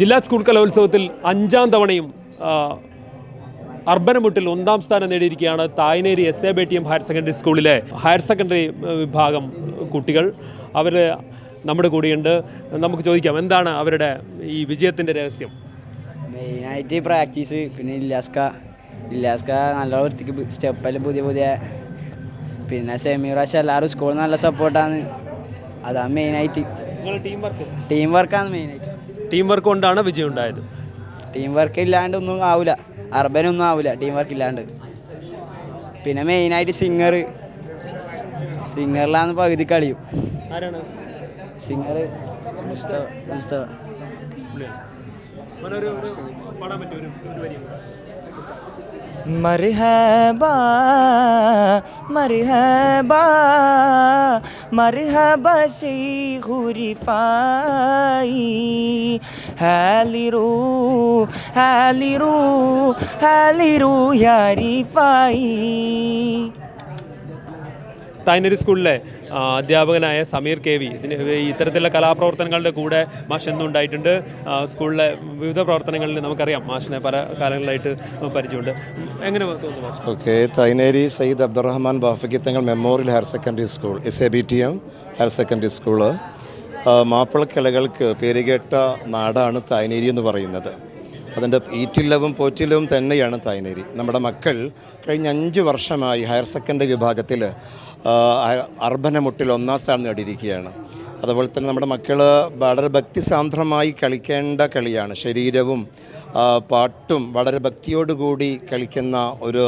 ജില്ലാ സ്കൂൾ കലോത്സവത്തിൽ അഞ്ചാം തവണയും അർബനമുട്ടിൽ ഒന്നാം സ്ഥാനം നേടിയിരിക്കുകയാണ് തായ്നേരി എസ് എ ബേട്ടിയം ഹയർ സെക്കൻഡറി സ്കൂളിലെ ഹയർ സെക്കൻഡറി വിഭാഗം കുട്ടികൾ. അവർ നമ്മുടെ കൂടെയുണ്ട്. നമുക്ക് ചോദിക്കാം എന്താണ് അവരുടെ ഈ വിജയത്തിന്റെ രഹസ്യം? മെയിനായിട്ട് പ്രാക്ടീസ്. പിന്നെ ഇല്ലാസ്ക ഇല്ലാസ്ക നല്ല വൃത്തിക്ക് സ്റ്റെപ്പെല്ലാം പുതിയ പുതിയ. പിന്നെ സെമി പ്രാവശ്യം എല്ലാവരും സ്കൂളിൽ നല്ല സപ്പോർട്ടാണ് അതാണ് മെയിനായിട്ട്. ടീം വർക്ക് ടീം വർക്കാണ് മെയിനായിട്ട്. ടീം വർക്ക് കൊണ്ടാണ് വിജയം ഉണ്ടായത്? ടീം വർക്ക് ഇല്ലാണ്ട് ഒന്നും ആവില്ല അർബനൊന്നും ആവില്ല ടീം വർക്ക് ഇല്ലാണ്ട്. പിന്നെ മെയിനായിട്ട് സിംഗർ സിംഗറിലാണ് പകുതി കളിയും. സിംഗർ മുസ്തഫ മുസ്തഫ. മോനെ ഒരു ഒരു പാടാൻ പറ്റും ഒരു ഒരു വരി തായ്നരി സ്കൂളിലെ അധ്യാപകനായ സമീർ കെ വി. ഇതിന് ഇത്തരത്തിലുള്ള കലാപ്രവർത്തനങ്ങളുടെ കൂടെ മാഷ് എന്നും ഉണ്ടായിട്ടുണ്ട്. സ്കൂളിലെ വിവിധ പ്രവർത്തനങ്ങളിൽ നമുക്കറിയാം മാഷിനെ പല കാലങ്ങളായിട്ട് പരിചയമുണ്ട്. എങ്ങനെ okay Thayineri Sayyid Abdurahman Bafaqi Thangal memorial higher secondary school S A B T M higher secondary school. മാപ്പിളക്കിളകൾക്ക് പേരുകേട്ട നാടാണ് തായ്നേരി എന്ന് പറയുന്നത്. അതിന്റെ ഈറ്റില്ലവും പോറ്റില്ലവും തന്നെയാണ് തായ്നേരി. നമ്മുടെ മക്കൾ കഴിഞ്ഞ അഞ്ച് വർഷമായി ഹയർ സെക്കൻഡറി വിഭാഗത്തിൽ അർബനമുട്ടിൽ ഒന്നാം സ്ഥാനം നേടിയിരിക്കുകയാണ്. അതുപോലെ തന്നെ നമ്മുടെ മക്കൾ വളരെ ഭക്തിസാന്ദ്രമായി കളിക്കേണ്ട കളിയാണ്. ശരീരവും പാട്ടും വളരെ ഭക്തിയോടുകൂടി കളിക്കുന്ന ഒരു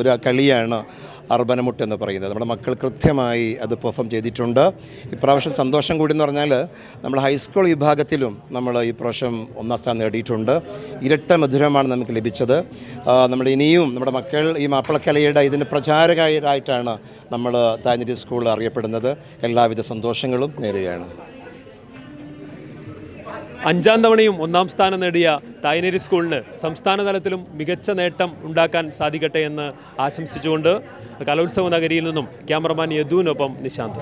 ഒരു കളിയാണ് അർബനമുട്ട് എന്ന് പറയുന്നത്. നമ്മുടെ മക്കൾ കൃത്യമായി അത് പെർഫോം ചെയ്തിട്ടുണ്ട്. ഇപ്രാവശ്യം സന്തോഷം കൂടി എന്ന് പറഞ്ഞാൽ നമ്മൾ ഹൈസ്കൂൾ വിഭാഗത്തിലും നമ്മൾ ഈ പ്രാവശ്യം ഒന്നാം സ്ഥാനം നേടിയിട്ടുണ്ട്. ഇരട്ട മധുരമാണ് നമുക്ക് ലഭിച്ചത്. നമ്മൾ ഇനിയും നമ്മുടെ മക്കൾ ഈ മാപ്പിളക്കലയുടെ ഇതിന് പ്രചാരകരായിട്ടാണ് നമ്മൾ താഞ്ഞിരി സ്കൂൾ അറിയപ്പെടുന്നത്. എല്ലാവിധ സന്തോഷങ്ങളും നേരുകയാണ്. അഞ്ചാം തവണയും ഒന്നാം സ്ഥാനം നേടിയ തായ്നേരി സ്കൂളിന് സംസ്ഥാന തലത്തിലും മികച്ച നേട്ടം ഉണ്ടാക്കാൻ സാധിക്കട്ടെ എന്ന് ആശംസിച്ചുകൊണ്ട് കലോത്സവ നഗരിയിൽ നിന്നും ക്യാമറമാൻ യദുവിനൊപ്പം നിശാന്ത്.